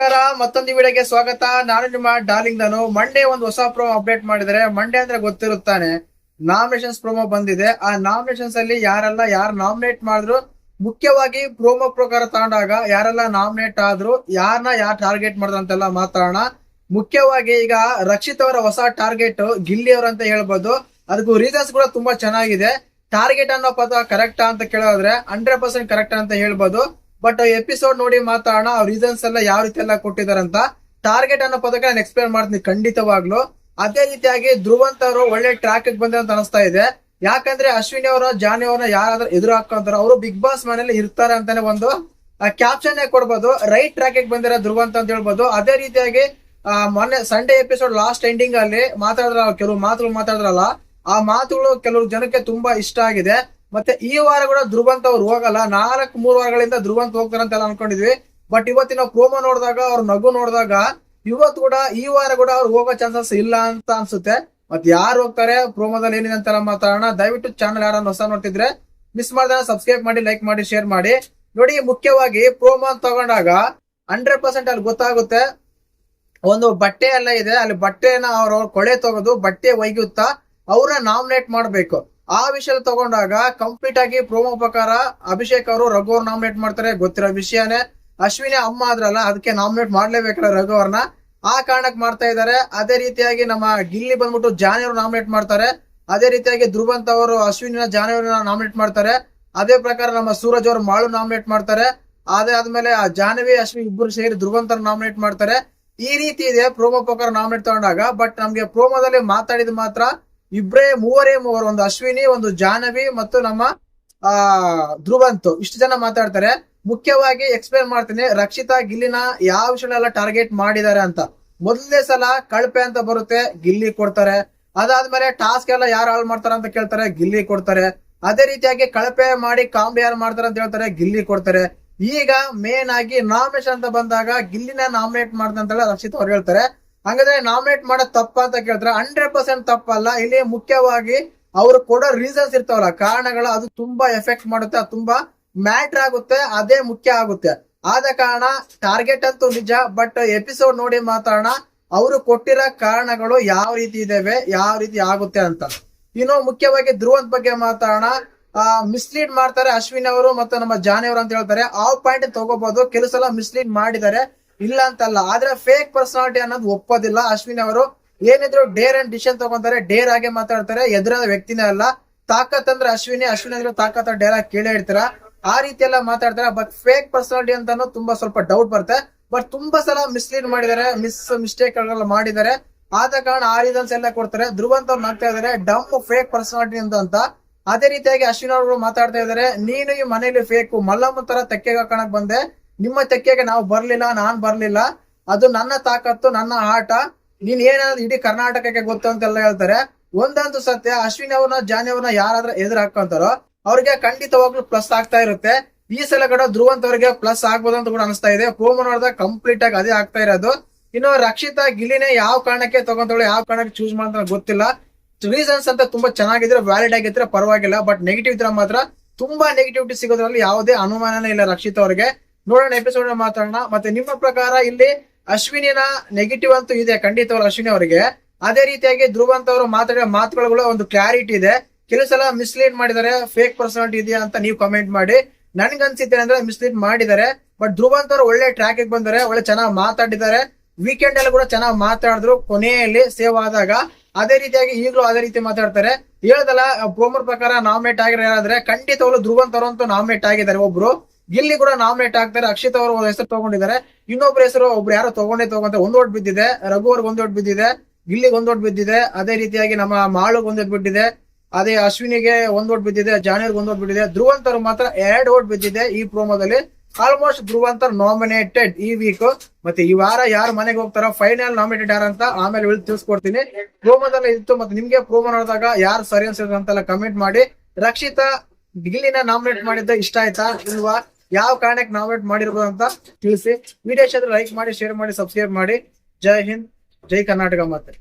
ನಮಸ್ಕಾರ, ಮತ್ತೊಂದು ವಿಡಿಯೋಗೆ ಸ್ವಾಗತ. ನಾನು ನಿಮ್ಮ ಡಾರ್ಲಿಂಗ್ ನಾನು. ಮಂಡೇ ಒಂದು ಹೊಸ ಪ್ರೋಮೋ ಅಪ್ಡೇಟ್ ಮಾಡಿದರೆ ಮಂಡೇ ಅಂದ್ರೆ ಗೊತ್ತಿರುತ್ತಾನೆ. ನಾಮಿನೇಷನ್ಸ್ ಪ್ರೋಮೋ ಬಂದಿದೆ. ಆ ನಾಮಿನೇಷನ್ಸ್ ಅಲ್ಲಿ ಯಾರೆಲ್ಲ, ಯಾರು ನಾಮಿನೇಟ್ ಮಾಡಿದ್ರು, ಮುಖ್ಯವಾಗಿ ಪ್ರೋಮೋ ಪ್ರಕಾರ ತಗೊಂಡಾಗ ಯಾರೆಲ್ಲ ನಾಮಿನೇಟ್ ಆದ್ರು ಯಾರನ್ನ ಯಾರು ಟಾರ್ಗೆಟ್ ಮಾಡಿದ್ರು ಅಂತೆಲ್ಲ ಮಾತಾಡೋಣ. ಮುಖ್ಯವಾಗಿ ಈಗ ರಕ್ಷಿತ್ ಅವರ ಹೊಸ ಟಾರ್ಗೆಟ್ ಗಿಲ್ಲಿ ಅವ್ರ ಅಂತ ಹೇಳ್ಬೋದು. ಅದಕ್ಕೂ ರೀಸನ್ಸ್ ಕೂಡ ತುಂಬಾ ಚೆನ್ನಾಗಿದೆ. ಟಾರ್ಗೆಟ್ ಅನ್ನೋ ಪದ ಕರೆಕ್ಟಾ ಅಂತ ಕೇಳೋದ್ರೆ ಹಂಡ್ರೆಡ್ ಪರ್ಸೆಂಟ್ ಕರೆಕ್ಟ್ ಅಂತ ಹೇಳ್ಬೋದು. ಬಟ್ ಎಪಿಸೋಡ್ ನೋಡಿ ಮಾತಾಡೋಣ ಆ ರೀಸನ್ಸ್ ಎಲ್ಲ ಯಾವ ರೀತಿ ಎಲ್ಲ ಅಂತ ಟಾರ್ಗೆಟ್ ಅನ್ನೋ ಪದಕ್ಕೆ ನಾನು ಎಕ್ಸ್ಪ್ಲೇನ್ ಮಾಡ್ತೀನಿ ಖಂಡಿತವಾಗ್ಲು. ಅದೇ ರೀತಿಯಾಗಿ ಧ್ರುವಂತ್ ಅವರು ಒಳ್ಳೆ ಟ್ರ್ಯಾಕ್ ಬಂದ ಅಂತ ಅನಿಸ್ತಾ ಇದೆ. ಯಾಕಂದ್ರೆ ಅಶ್ವಿನಿ ಅವರ ಜಾನಿ ಅವರ ಯಾರಾದ್ರೂ ಎದುರು ಹಾಕೊಂತಾರ ಅವರು ಬಿಗ್ ಬಾಸ್ ಮನೇಲಿ ಇರ್ತಾರೆ ಅಂತಾನೆ ಒಂದು ಕ್ಯಾಪ್ಷನ್ ಕೊಡ್ಬೋದು. ರೈಟ್ ಟ್ರ್ಯಾಕ್ ಬಂದಿರೋ ಧ್ರುವಂತ್ ಅಂತ ಹೇಳ್ಬೋದು. ಅದೇ ರೀತಿಯಾಗಿ ಮೊನ್ನೆ ಸಂಡೇ ಎಪಿಸೋಡ್ ಲಾಸ್ಟ್ ಎಂಡಿಂಗ್ ಅಲ್ಲಿ ಮಾತಾಡಿದ್ರ ಕೆಲವು ಮಾತುಗಳು ಮಾತಾಡಿದ್ರಲ್ಲ, ಆ ಮಾತುಗಳು ಕೆಲವು ಜನಕ್ಕೆ ತುಂಬಾ ಇಷ್ಟ ಆಗಿದೆ. ಮತ್ತೆ ಈ ವಾರ ಕೂಡ ಧ್ರುವಂತ್ ಅವ್ರು ಹೋಗಲ್ಲ. ನಾಲ್ಕು, ಮೂರು ವಾರಗಳಿಂದ ಧ್ರುವಂತ್ ಹೋಗ್ತಾರೆ ಅಂತೆಲ್ಲ ಅನ್ಕೊಂಡಿದ್ವಿ. ಬಟ್ ಇವತ್ತಿನ ಪ್ರೋಮೋ ನೋಡಿದಾಗ, ಅವ್ರ ನಗು ನೋಡಿದಾಗ, ಇವತ್ತು ಕೂಡ ಈ ವಾರ ಕೂಡ ಅವ್ರು ಹೋಗೋ ಚಾನ್ಸಸ್ ಇಲ್ಲ ಅಂತ ಅನ್ಸುತ್ತೆ. ಮತ್ತೆ ಯಾರು ಹೋಗ್ತಾರೆ ಪ್ರೋಮೋದಲ್ಲಿ ಏನಿದೆ ಅಂತ ಮಾತಾಡೋಣ. ದಯವಿಟ್ಟು ಚಾನಲ್ ಯಾರು ಹೊಸ ನೋಡ್ತಿದ್ರೆ ಮಿಸ್ ಮಾಡ್ದಾಗ ಸಬ್ಸ್ಕ್ರೈಬ್ ಮಾಡಿ ಲೈಕ್ ಮಾಡಿ ಶೇರ್ ಮಾಡಿ. ನೋಡಿ, ಮುಖ್ಯವಾಗಿ ಪ್ರೋಮೋ ತಗೊಂಡಾಗ ಹಂಡ್ರೆಡ್ ಪರ್ಸೆಂಟ್ ಅಲ್ಲಿ ಗೊತ್ತಾಗುತ್ತೆ. ಒಂದು ಬಟ್ಟೆ ಎಲ್ಲ ಇದೆ. ಅಲ್ಲಿ ಬಟ್ಟೆನ ಅವ್ರ ಕೊಳೆ ತಗೋದು, ಬಟ್ಟೆ ಒಯ್ಯುತ್ತಾ, ಅವ್ರನ್ನ ನಾಮಿನೇಟ್ ಮಾಡ್ಬೇಕು. ಆ ವಿಷಯ ತಗೊಂಡಾಗ ಕಂಪ್ಲೀಟ್ ಆಗಿ ಪ್ರೋಮೋ ಪ್ರಕಾರ ಅಭಿಷೇಕ್ ಅವರು ರಘು ಅವ್ರು ನಾಮಿನೇಟ್ ಮಾಡ್ತಾರೆ. ಗೊತ್ತಿರೋ ವಿಷಯನೇ. ಅಶ್ವಿನಿ ಅಮ್ಮ ಆದ್ರಲ್ಲ, ಅದಕ್ಕೆ ನಾಮಿನೇಟ್ ಮಾಡ್ಲೇಬೇಕಲ್ಲ ರಘು ಅವ್ರನ್ನ. ಆ ಕಾರಣಕ್ಕೆ ಮಾಡ್ತಾ ಇದ್ದಾರೆ. ಅದೇ ರೀತಿಯಾಗಿ ನಮ್ಮ ಗಿಲ್ಲಿ ಬಂದ್ಬಿಟ್ಟು ಜಾನಿ ಅವರು ನಾಮಿನೇಟ್ ಮಾಡ್ತಾರೆ. ಅದೇ ರೀತಿಯಾಗಿ ಧ್ರುವಂತ ಅವರು ಅಶ್ವಿನಿನ ಜಾನಿ ಅವ್ರನ್ನ ನಾಮಿನೇಟ್ ಮಾಡ್ತಾರೆ. ಅದೇ ಪ್ರಕಾರ ನಮ್ಮ ಸೂರಜ್ ಅವರು ಮಾಳು ನಾಮಿನೇಟ್ ಮಾಡ್ತಾರೆ. ಅದೇ ಆದ್ಮೇಲೆ ಆ ಜಾಹ್ನವಿ ಅಶ್ವಿನಿ ಇಬ್ಬರು ಸೇರಿ ಧ್ರುವಂತರ ನಾಮಿನೇಟ್ ಮಾಡ್ತಾರೆ. ಈ ರೀತಿ ಇದೆ. ಪ್ರೋಮೋ ಪ್ರಕಾರ ನಾಮಿನೇಟ್ ತಗೊಂಡಾಗ ಬಟ್ ನಮ್ಗೆ ಪ್ರೋಮೋದಲ್ಲಿ ಮಾತಾಡಿದ ಮಾತ್ರ ಇಬ್ರೇ ಮೂವರೇ ಮೂವರು, ಒಂದು ಅಶ್ವಿನಿ, ಒಂದು ಜಾಹ್ನವಿ ಮತ್ತು ನಮ್ಮ, ಆ, ಧ್ರುವಂತು. ಇಷ್ಟು ಜನ ಮಾತಾಡ್ತಾರೆ. ಮುಖ್ಯವಾಗಿ ಎಕ್ಸ್ಪ್ಲೇನ್ ಮಾಡ್ತೀನಿ. ರಕ್ಷಿತಾ, ಗಿಲ್ಲಿನ ಯಾವ ವಿಷಯನೆಲ್ಲ ಟಾರ್ಗೆಟ್ ಮಾಡಿದ್ದಾರೆ ಅಂತ. ಮೊದಲನೇ ಸಲ ಕಳಪೆ ಅಂತ ಬರುತ್ತೆ, ಗಿಲ್ಲಿ ಕೊಡ್ತಾರೆ. ಅದಾದ್ಮೇಲೆ ಟಾಸ್ಕ್ ಎಲ್ಲ ಯಾರು ಹಾಳು ಮಾಡ್ತಾರ ಅಂತ ಕೇಳ್ತಾರೆ, ಗಿಲ್ಲಿ ಕೊಡ್ತಾರೆ. ಅದೇ ರೀತಿಯಾಗಿ ಕಳಪೆ ಮಾಡಿ ಕಾಮಿಡಿ ಯಾರು ಮಾಡ್ತಾರೆ ಅಂತ ಹೇಳ್ತಾರೆ, ಗಿಲ್ಲಿ ಕೊಡ್ತಾರೆ. ಈಗ ಮೇನ್ ಆಗಿ ನಾಮಿನೇಷನ್ ಅಂತ ಬಂದಾಗ ಗಿಲ್ಲಿನ ನಾಮಿನೇಟ್ ಮಾಡ್ದಂತ ರಕ್ಷಿತ್ ಅವ್ರು ಹೇಳ್ತಾರೆ. ಹಂಗಾದ್ರೆ ನಾಮಿನೇಟ್ ಮಾಡೋದ್ ತಪ್ಪ ಅಂತ ಕೇಳ್ತಾರೆ. ಹಂಡ್ರೆಡ್ ಪರ್ಸೆಂಟ್ ತಪ್ಪಲ್ಲ. ಇಲ್ಲಿ ಮುಖ್ಯವಾಗಿ ಅವ್ರು ಕೊಡೋ ರೀಸನ್ಸ್ ಇರ್ತಾವಲ್ಲ, ಕಾರಣಗಳು ಅದು ತುಂಬಾ ಎಫೆಕ್ಟ್ ಮಾಡುತ್ತೆ, ಅದು ತುಂಬಾ ಮ್ಯಾಟ್ರ್ ಆಗುತ್ತೆ, ಅದೇ ಮುಖ್ಯ ಆಗುತ್ತೆ. ಆದ ಕಾರಣ ಟಾರ್ಗೆಟ್ ಅಂತೂ ನಿಜ ಬಟ್ ಎಪಿಸೋಡ್ ನೋಡಿ ಮಾತಾಡೋಣ. ಅವರು ಕೊಟ್ಟಿರೋ ಕಾರಣಗಳು ಯಾವ ರೀತಿ ಇದಾವೆ, ಯಾವ ರೀತಿ ಆಗುತ್ತೆ ಅಂತ. ಇನ್ನು ಮುಖ್ಯವಾಗಿ ಧ್ರುವಂತ್ ಬಗ್ಗೆ ಮಾತಾಡೋಣ. ಮಿಸ್ಲೀಡ್ ಮಾಡ್ತಾರೆ ಅಶ್ವಿನ್ ಅವರು ಮತ್ತೆ ನಮ್ಮ ಜಾನಿ ಅವರು ಅಂತ ಹೇಳ್ತಾರೆ. ಆ ಪಾಯಿಂಟ್ ತಗೋಬಹುದು ಕೆಲಸ ಸಲ ಮಿಸ್ಲೀಡ್ ಮಾಡಿದ್ದಾರೆ. ಇಲ್ಲ ಅಂತಲ್ಲ, ಆದ್ರೆ ಫೇಕ್ ಪರ್ಸನಾಲಿಟಿ ಅನ್ನೋದು ಒಪ್ಪೋದಿಲ್ಲ. ಅಶ್ವಿನ್ ಅವರು ಏನಿದ್ರು ಡೇರ್ ಅಂಡ್ ಡಿಶನ್ ತಗೊಂತಾರೆ ಡೇರ್ ಆಗಿ ಮಾತಾಡ್ತಾರೆ, ಎದುರಾದ ವ್ಯಕ್ತಿನೇ ಅಲ್ಲ. ತಾಕತ್ ಅಂದ್ರೆ ಅಶ್ವಿನಿ ಅಶ್ವಿನಿ ಅಂದ್ರೆ ತಾಕತ್ ಡೇರ್ ಆಗಿ ಕೇಳೇ ಆ ರೀತಿ ಎಲ್ಲ ಮಾತಾಡ್ತಾರೆ ಬಟ್ ಫೇಕ್ ಪರ್ಸನಾಲಿಟಿ ಅಂತಾನು ತುಂಬಾ ಸ್ವಲ್ಪ ಡೌಟ್ ಬರುತ್ತೆ. ಬಟ್ ತುಂಬಾ ಸಲ ಮಿಸ್ಲೀಡ್ ಮಾಡಿದ್ದಾರೆ ಮಿಸ್ ಮಿಸ್ಟೇಕ್ ಮಾಡಿದ್ದಾರೆ. ಆದ ಕಾರಣ ಆ ರೀಸನ್ಸ್ ಎಲ್ಲ ಕೊಡ್ತಾರೆ. ಧ್ರುವಂತ ಅವ್ರು ಮಾಡ್ತಾ ಇದಾರೆ ಡಮ್ ಫೇಕ್ ಪರ್ಸನಾಲಿಟಿ ಅಂತ ಅದೇ ರೀತಿಯಾಗಿ ಅಶ್ವಿನ್ ಅವರು ಮಾತಾಡ್ತಾ ಇದಾರೆ ನೀನು ಈ ಮನೇಲಿ ಫೇಕ್ ಮಲ್ಲಮ್ಮ ತರ ತೆಕ್ಕೆಗೆ ಹಾಕೋಣಕ್ ಬಂದೆ. ನಿಮ್ಮ ತೆಕ್ಕೆಗೆ ನಾವು ಬರ್ಲಿಲ್ಲ, ನಾನ್ ಬರ್ಲಿಲ್ಲ. ಅದು ನನ್ನ ತಾಕತ್ತು, ನನ್ನ ಆಟ. ನೀನ್ ಏನಾದ್ರು ಇಡೀ ಕರ್ನಾಟಕಕ್ಕೆ ಗೊತ್ತು ಅಂತೆಲ್ಲ ಹೇಳ್ತಾರೆ. ಒಂದಂತೂ ಸತ್ಯ, ಅಶ್ವಿನಿ ಅವ್ರನ್ನ, ಜಾನಿ ಅವ್ರನ್ನ ಯಾರಾದ್ರೂ ಎದುರು ಹಾಕೊಂತಾರೋ, ಅವ್ರಿಗೆ ಖಂಡಿತವಾಗ್ಲೂ ಪ್ಲಸ್ ಆಗ್ತಾ ಇರುತ್ತೆ. ಈ ಸಲ ಕೂಡ ಧ್ರುವಂತ್ ಅವ್ರಿಗೆ ಪ್ಲಸ್ ಆಗ್ಬೋದು ಅಂತ ಕೂಡ ಅನಿಸ್ತಾ ಇದೆ. ಪ್ರೋಮೋ ನೋಡಿದಾಗ ಕಂಪ್ಲೀಟ್ ಆಗಿ ಅದೇ ಆಗ್ತಾ ಇರೋದು. ಇನ್ನು ರಕ್ಷಿತಾ, ಗಿಲಿನೇ ಯಾವ ಕಾರಣಕ್ಕೆ ತಗೊಂತಾಳೆ, ಯಾವ ಕಾರಣಕ್ಕೆ ಚೂಸ್ ಮಾಡ್ತಾರೆ ಗೊತ್ತಿಲ್ಲ. ರೀಸನ್ಸ್ ಅಂತ ತುಂಬಾ ಚೆನ್ನಾಗಿದ್ರೆ ವ್ಯಾಲಿಡ್ ಆಗಿದ್ರೆ ಪರವಾಗಿಲ್ಲ. ಬಟ್ ನೆಗೆಟಿವ್ ಇದ್ರೆ ಮಾತ್ರ ತುಂಬಾ ನೆಗೆಟಿವಿಟಿ ಸಿಗೋದ್ರಲ್ಲಿ ಯಾವುದೇ ಅನುಮಾನನೇ ಇಲ್ಲ ರಕ್ಷಿತ್ ಅವ್ರಿಗೆ. ನೋಡೋಣ ಎಪಿಸೋಡ್ ಮಾತಾಡೋಣ. ಮತ್ತೆ ನಿಮ್ಮ ಪ್ರಕಾರ ಇಲ್ಲಿ ಅಶ್ವಿನಿನ ನೆಗೆಟಿವ್ ಅಂತೂ ಇದೆ. ಖಂಡಿತವಾಗ್ಲೂ ಅಶ್ವಿನಿ ಅವರಿಗೆ. ಅದೇ ರೀತಿಯಾಗಿ ಧ್ರುವಂತ್ ಅವರು ಮಾತಾಡಿದ ಮಾತುಗಳು ಒಂದು ಕ್ಲಾರಿಟಿ ಇದೆ. ಕೆಲವು ಸಲ ಮಿಸ್ಲೀಡ್ ಮಾಡಿದ್ದಾರೆ. ಫೇಕ್ ಪರ್ಸನಾಲಿಟಿ ಇದೆಯಾ ಅಂತ ನೀವು ಕಮೆಂಟ್ ಮಾಡಿ. ನನ್ಗೆ ಅನ್ಸಿದ್ದೆ ಅಂದ್ರೆ ಮಿಸ್ಲೀಡ್ ಮಾಡಿದ್ದಾರೆ. ಬಟ್ ಧ್ರುವಂತ್ ಅವರು ಒಳ್ಳೆ ಟ್ರ್ಯಾಕ್ ಬಂದರೆ, ಒಳ್ಳೆ ಚೆನ್ನಾಗಿ ಮಾತಾಡಿದ್ದಾರೆ. ವೀಕೆಂಡ್ ಅಲ್ಲಿ ಕೂಡ ಚೆನ್ನಾಗಿ ಮಾತಾಡಿದ್ರು. ಕೊನೆಯಲ್ಲಿ ಸೇವ್ ಆದಾಗ ಅದೇ ರೀತಿಯಾಗಿ ಈಗಲೂ ಅದೇ ರೀತಿ ಮಾತಾಡ್ತಾರೆ. ಹೇಳ್ದಲ್ಲ ಪ್ರೋಮರ್ ಪ್ರಕಾರ ನಾಮಿನೇಟ್ ಆಗಿರೋ ಯಾರಾದ್ರೆ ಖಂಡಿತವಾಗ್ಲೂ ಧ್ರುವಂತ್ ಅವರು ಅಂತೂ ನಾಮಿನೇಟ್ ಆಗಿದ್ದಾರೆ ಒಬ್ರು. ಗಿಲ್ಲಿ ಕೂಡ ನಾಮಿನೇಟ್ ಆಗ್ತಾರೆ. ಅಕ್ಷಿತ್ ಅವರು ಹೆಸರು ತಗೊಂಡಿದ್ದಾರೆ. ಇನ್ನೊಬ್ರು ಹೆಸರು ಒಬ್ರು ಯಾರೋ ತಗೊಂಡೇ ತಗೊಂತ ಒಂದ್ ಓಟ್ ಬಿದ್ದಿದೆ. ರಘು ಅವ್ರಿಗೆ ಒಂದ್ ಓಟ್ ಬಿದ್ದಿದೆ. ಗಿಲ್ಲಿಗೆ ಒಂದ್ ಓಟ್ ಬಿದ್ದಿದೆ. ಅದೇ ರೀತಿಯಾಗಿ ನಮ್ಮ ಮಾಳುಗ್ ಒಂದ್ ಓಟ್ ಬಿಟ್ಟಿದೆ ಅದೇ ಅಶ್ವಿನಿಗೆ ಒಂದ್ ಓಟ್ ಬಿದ್ದಿದೆ. ಜಾನಿಯರ್ಗೆ ಒಂದ್ ಓಟ್ ಬಿದ್ದಿದೆ. ಧ್ರುವಂತರ್ ಮಾತ್ರ ಎರಡ್ ಓಟ್ ಬಿದ್ದಿದೆ ಈ ಪ್ರೋಮೋದಲ್ಲಿ ಆಲ್ಮೋಸ್ಟ್ ಧ್ರುವಂತರ್ ನಾಮಿನೇಟೆಡ್ ಈ ವೀಕ್ ಮತ್ತೆ ಈ ವಾರ ಯಾರು ಮನೆಗೆ ಹೋಗ್ತಾರೋ ಫೈನಲ್ ನಾಮಿನೇಟೆಡ್ ಯಾರಂತ ಆಮೇಲೆ ವಿಳ್ ತಿಳಿಸ್ಕೊಡ್ತೀನಿ. ಪ್ರೋಮೋದಲ್ಲಿ ಇತ್ತು ಮತ್ತೆ ನಿಮ್ಗೆ ಪ್ರೋಮೋ ನೋಡಿದಾಗ ಯಾರು ಸರಿ ಅನ್ಸಿದ್ರು ಅಂತೆಲ್ಲ ಕಮೆಂಟ್ ಮಾಡಿ. ರಕ್ಷಿತಾ, ಗಿಲ್ಲಿನ ನಾಮಿನೇಟ್ ಮಾಡಿದ್ದ ಇಷ್ಟ ಆಯ್ತಾ, ಇಲ್ವಾ? ಯಾವ ಕಾರಣಕ್ಕೆ ನಾಮಿನೇಟ್ ಮಾಡಿರ್ಬೋದು ಅಂತ ತಿಳಿಸಿ. ವಿಡಿಯೋ ಲೈಕ್ ಮಾಡಿ ಶೇರ್ ಮಾಡಿ ಸಬ್ಸ್ಕ್ರೈಬ್ ಮಾಡಿ. ಜೈ ಹಿಂದ್, ಜೈ ಕರ್ನಾಟಕ ಮತ್ತೆ